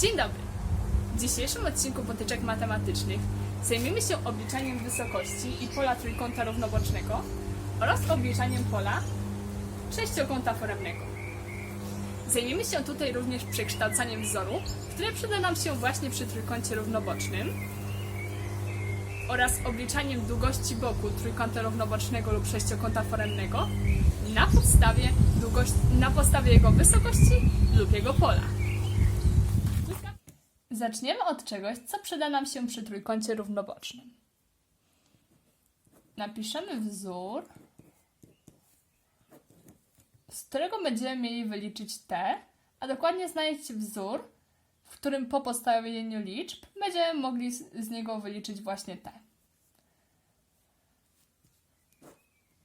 Dzień dobry! W dzisiejszym odcinku potyczek matematycznych zajmiemy się obliczaniem wysokości i pola trójkąta równobocznego oraz obliczaniem pola sześciokąta foremnego. Zajmiemy się tutaj również przekształcaniem wzoru, które przyda nam się właśnie przy trójkącie równobocznym oraz obliczaniem długości boku trójkąta równobocznego lub sześciokąta foremnego na podstawie, długości, na podstawie jego wysokości lub jego pola. Zaczniemy od czegoś, co przyda nam się przy trójkącie równobocznym. Napiszemy wzór, z którego będziemy mieli wyliczyć t, a dokładnie znaleźć wzór, w którym po postawieniu liczb będziemy mogli z, z niego wyliczyć właśnie t.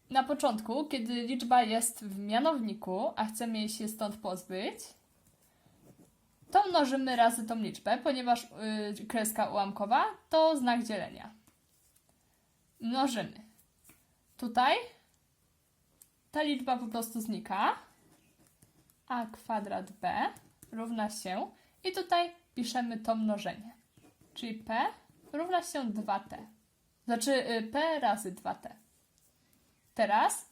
Na początku, kiedy liczba jest w mianowniku, a chcemy jej się stąd pozbyć, to mnożymy razy tą liczbę, ponieważ yy, kreska ułamkowa to znak dzielenia. Mnożymy. Tutaj ta liczba po prostu znika. a kwadrat b równa się i tutaj piszemy to mnożenie. Czyli p równa się 2t. Znaczy y, p razy 2t. Teraz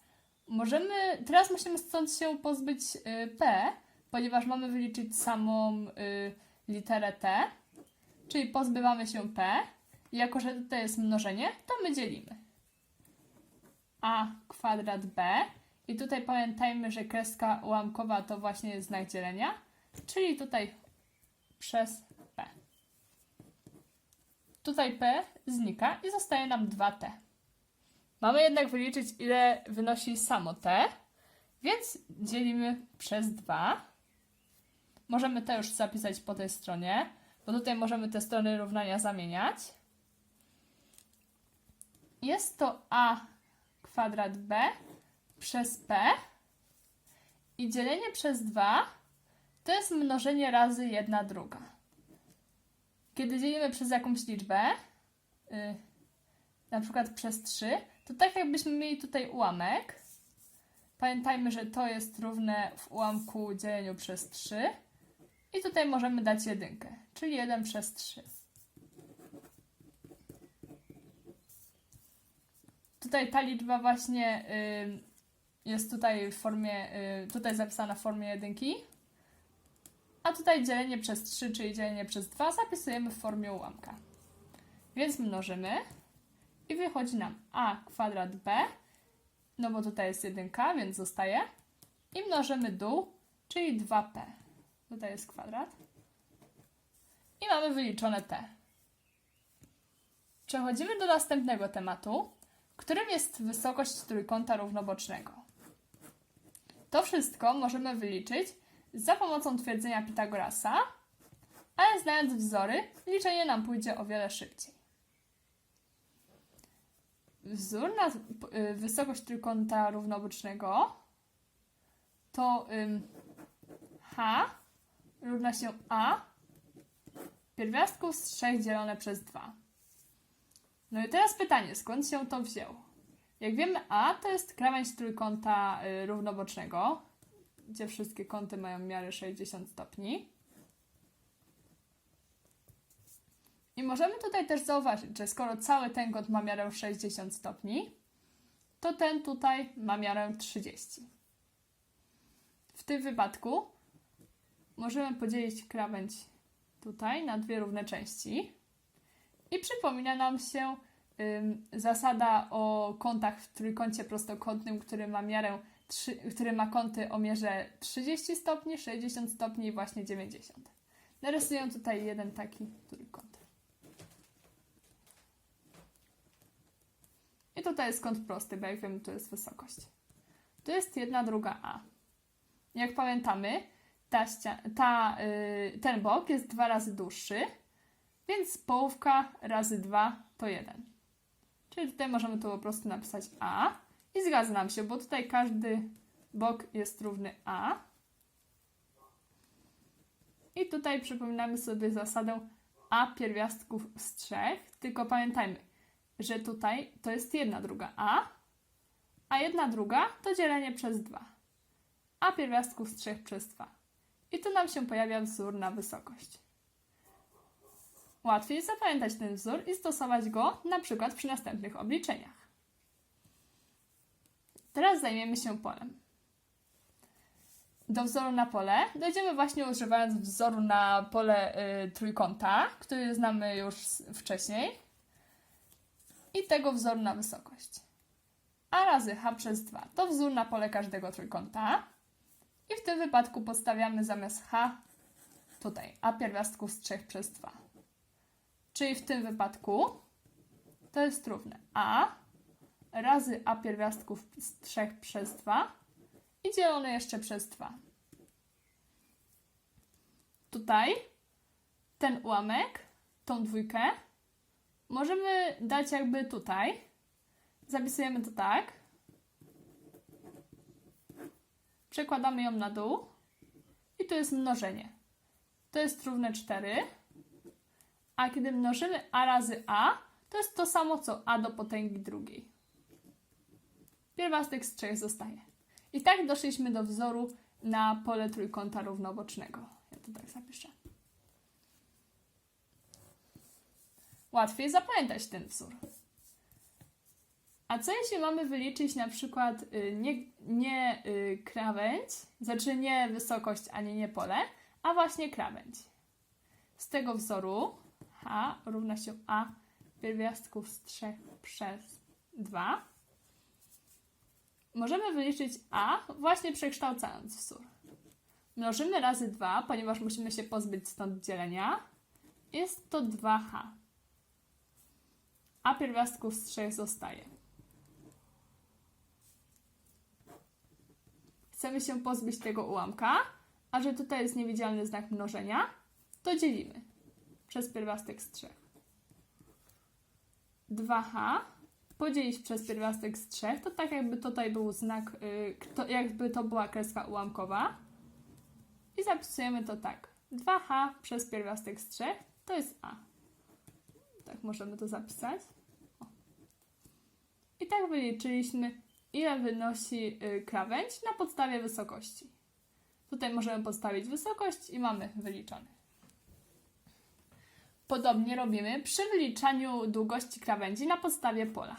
możemy, teraz musimy stąd się pozbyć y, p, ponieważ mamy wyliczyć samą y, literę t, czyli pozbywamy się p. Jako, że tutaj jest mnożenie, to my dzielimy. a kwadrat b. I tutaj pamiętajmy, że kreska ułamkowa to właśnie jest znak dzielenia, czyli tutaj przez p. Tutaj p znika i zostaje nam 2t. Mamy jednak wyliczyć, ile wynosi samo t, więc dzielimy przez 2. Możemy to już zapisać po tej stronie, bo tutaj możemy te strony równania zamieniać. Jest to a kwadrat b przez p i dzielenie przez 2 to jest mnożenie razy 1 druga. Kiedy dzielimy przez jakąś liczbę, yy, na przykład przez 3, to tak jakbyśmy mieli tutaj ułamek. Pamiętajmy, że to jest równe w ułamku dzieleniu przez 3. I tutaj możemy dać jedynkę, czyli 1 przez 3. Tutaj ta liczba właśnie y, jest tutaj w formie, y, tutaj zapisana w formie jedynki. A tutaj dzielenie przez 3, czyli dzielenie przez 2 zapisujemy w formie ułamka. Więc mnożymy i wychodzi nam a kwadrat b, no bo tutaj jest jedynka, więc zostaje. I mnożymy dół, czyli 2p. Tutaj jest kwadrat. I mamy wyliczone t. Przechodzimy do następnego tematu, którym jest wysokość trójkąta równobocznego. To wszystko możemy wyliczyć za pomocą twierdzenia Pitagorasa, ale znając wzory, liczenie nam pójdzie o wiele szybciej. Wzór na y, wysokość trójkąta równobocznego to h równa się a pierwiastków z 3 dzielone przez 2. No i teraz pytanie, skąd się to wzięło? Jak wiemy, a to jest krawędź trójkąta y, równobocznego, gdzie wszystkie kąty mają miarę 60 stopni. I możemy tutaj też zauważyć, że skoro cały ten kąt ma miarę 60 stopni, to ten tutaj ma miarę 30. W tym wypadku możemy podzielić krawędź tutaj na dwie równe części i przypomina nam się zasada o kątach w trójkącie prostokątnym, który ma miarę, trzy, który ma kąty o mierze 30 stopni, 60 stopni i właśnie 90. Narysuję tutaj jeden taki trójkąt. I tutaj jest kąt prosty, bo jak wiemy, to jest wysokość. Tu jest jedna druga A. Jak pamiętamy, ta ta, y, ten bok jest dwa razy dłuższy, więc połówka razy 2 to 1. Czyli tutaj możemy to po prostu napisać A i zgadza nam się, bo tutaj każdy bok jest równy A. I tutaj przypominamy sobie zasadę A pierwiastków z trzech, tylko pamiętajmy, że tutaj to jest jedna druga A, a jedna druga to dzielenie przez 2. A pierwiastków z 3 przez 2. I tu nam się pojawia wzór na wysokość. Łatwiej zapamiętać ten wzór i stosować go na przykład przy następnych obliczeniach. Teraz zajmiemy się polem. Do wzoru na pole dojdziemy właśnie używając wzoru na pole y, trójkąta, który znamy już wcześniej, i tego wzoru na wysokość. A razy h przez 2 to wzór na pole każdego trójkąta. I w tym wypadku podstawiamy zamiast h tutaj a pierwiastków z 3 przez 2. Czyli w tym wypadku to jest równe a razy a pierwiastków z 3 przez 2 i dzielone jeszcze przez 2. Tutaj ten ułamek, tą dwójkę, możemy dać jakby tutaj. Zapisujemy to tak. Przekładamy ją na dół. I tu jest mnożenie. To jest równe 4. A kiedy mnożymy a razy a, to jest to samo co a do potęgi drugiej. Pierwiastek z 3 zostaje. I tak doszliśmy do wzoru na pole trójkąta równobocznego. Ja to tak zapiszę. Łatwiej zapamiętać ten wzór. A co jeśli mamy wyliczyć na przykład y, nie, nie y, krawędź, znaczy nie wysokość ani nie pole, a właśnie krawędź? Z tego wzoru h równa się a pierwiastków z 3 przez 2 możemy wyliczyć a właśnie przekształcając wzór. Mnożymy razy 2, ponieważ musimy się pozbyć stąd dzielenia. Jest to 2h. A pierwiastków z 3 zostaje. Chcemy się pozbyć tego ułamka, a że tutaj jest niewidzialny znak mnożenia, to dzielimy przez pierwiastek z 3. 2h podzielić przez pierwiastek z 3, to tak jakby tutaj był znak, y, jakby to była kreska ułamkowa. I zapisujemy to tak. 2h przez pierwiastek z 3 to jest a. Tak możemy to zapisać. I tak wyliczyliśmy, ile wynosi y, krawędź na podstawie wysokości. Tutaj możemy podstawić wysokość i mamy wyliczony. Podobnie robimy przy wyliczaniu długości krawędzi na podstawie pola.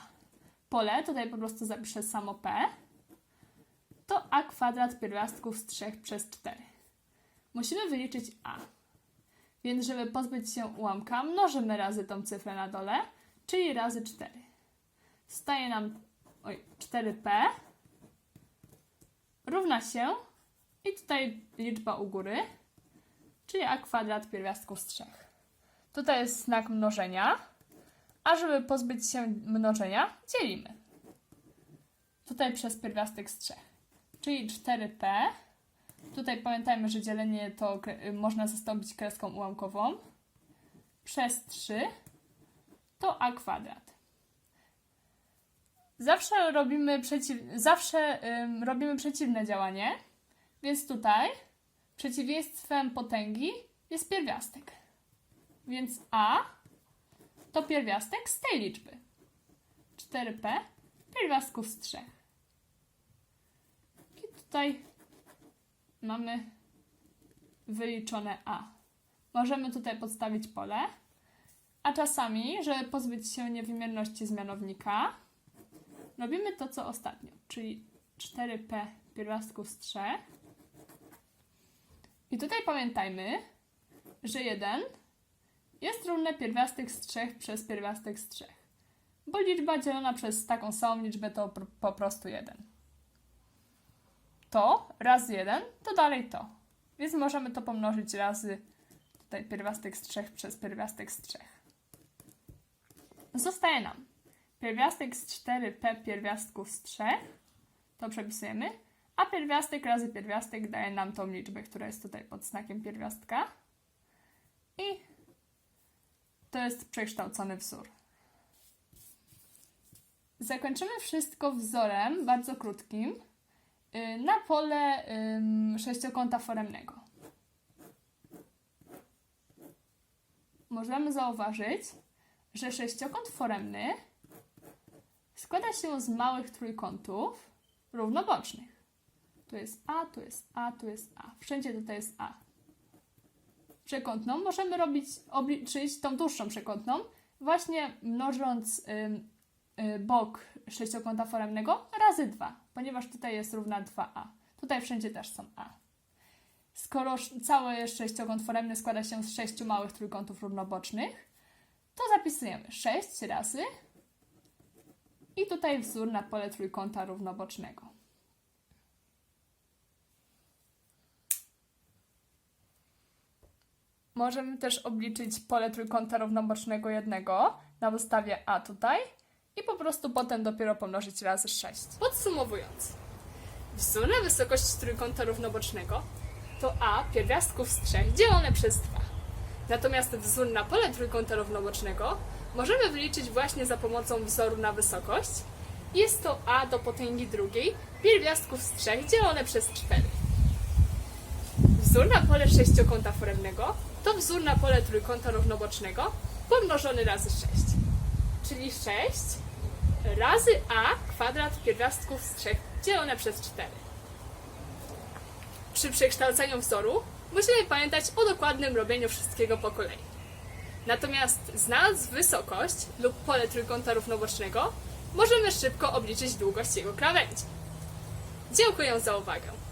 Pole, tutaj po prostu zapiszę samo p, to a kwadrat pierwiastków z 3 przez 4. Musimy wyliczyć a. Więc żeby pozbyć się ułamka, mnożymy razy tą cyfrę na dole, czyli razy 4. Staje nam oj, 4p równa się i tutaj liczba u góry, czyli a kwadrat pierwiastków z 3. Tutaj jest znak mnożenia, a żeby pozbyć się mnożenia, dzielimy. Tutaj przez pierwiastek z 3, czyli 4p. Tutaj pamiętajmy, że dzielenie to można zastąpić kreską ułamkową. Przez 3 to a kwadrat. Zawsze robimy, przeciw, zawsze ym, robimy przeciwne działanie, więc tutaj przeciwieństwem potęgi jest pierwiastek. Więc a to pierwiastek z tej liczby. 4p pierwiastków z 3. I tutaj mamy wyliczone a. Możemy tutaj podstawić pole, a czasami, żeby pozbyć się niewymierności zmianownika, robimy to, co ostatnio, czyli 4p pierwiastków z 3. I tutaj pamiętajmy, że 1 jest równe pierwiastek z 3 przez pierwiastek z 3. Bo liczba dzielona przez taką samą liczbę to po prostu 1. To razy 1 to dalej to. Więc możemy to pomnożyć razy tutaj pierwiastek z 3 przez pierwiastek z 3. Zostaje nam pierwiastek z 4p pierwiastków z 3. To przepisujemy. A pierwiastek razy pierwiastek daje nam tą liczbę, która jest tutaj pod znakiem pierwiastka. I to jest przekształcony wzór. Zakończymy wszystko wzorem bardzo krótkim y, na pole sześciokąta foremnego. Możemy zauważyć, że sześciokąt foremny składa się z małych trójkątów równobocznych. Tu jest A, tu jest A, tu jest A. Wszędzie tutaj jest A. przekątną możemy robić, obliczyć tą dłuższą przekątną właśnie mnożąc y, bok sześciokąta foremnego razy 2, ponieważ tutaj jest równa 2a. Tutaj wszędzie też są a. Skoro cały sześciokąt foremny składa się z sześciu małych trójkątów równobocznych, to zapisujemy 6 razy i tutaj wzór na pole trójkąta równobocznego. Możemy też obliczyć pole trójkąta równobocznego jednego na podstawie a tutaj i po prostu potem dopiero pomnożyć razy 6. Podsumowując, wzór na wysokość trójkąta równobocznego to a pierwiastków z 3 dzielone przez 2. Natomiast wzór na pole trójkąta równobocznego możemy wyliczyć właśnie za pomocą wzoru na wysokość. Jest to a do potęgi drugiej pierwiastków z 3 dzielone przez 4. Wzór na pole sześciokąta foremnego to wzór na pole trójkąta równobocznego pomnożony razy 6. Czyli 6 razy a kwadrat pierwiastków z 3 dzielone przez 4. Przy przekształceniu wzoru musimy pamiętać o dokładnym robieniu wszystkiego po kolei. Natomiast znając wysokość lub pole trójkąta równobocznego, możemy szybko obliczyć długość jego krawędzi. Dziękuję za uwagę.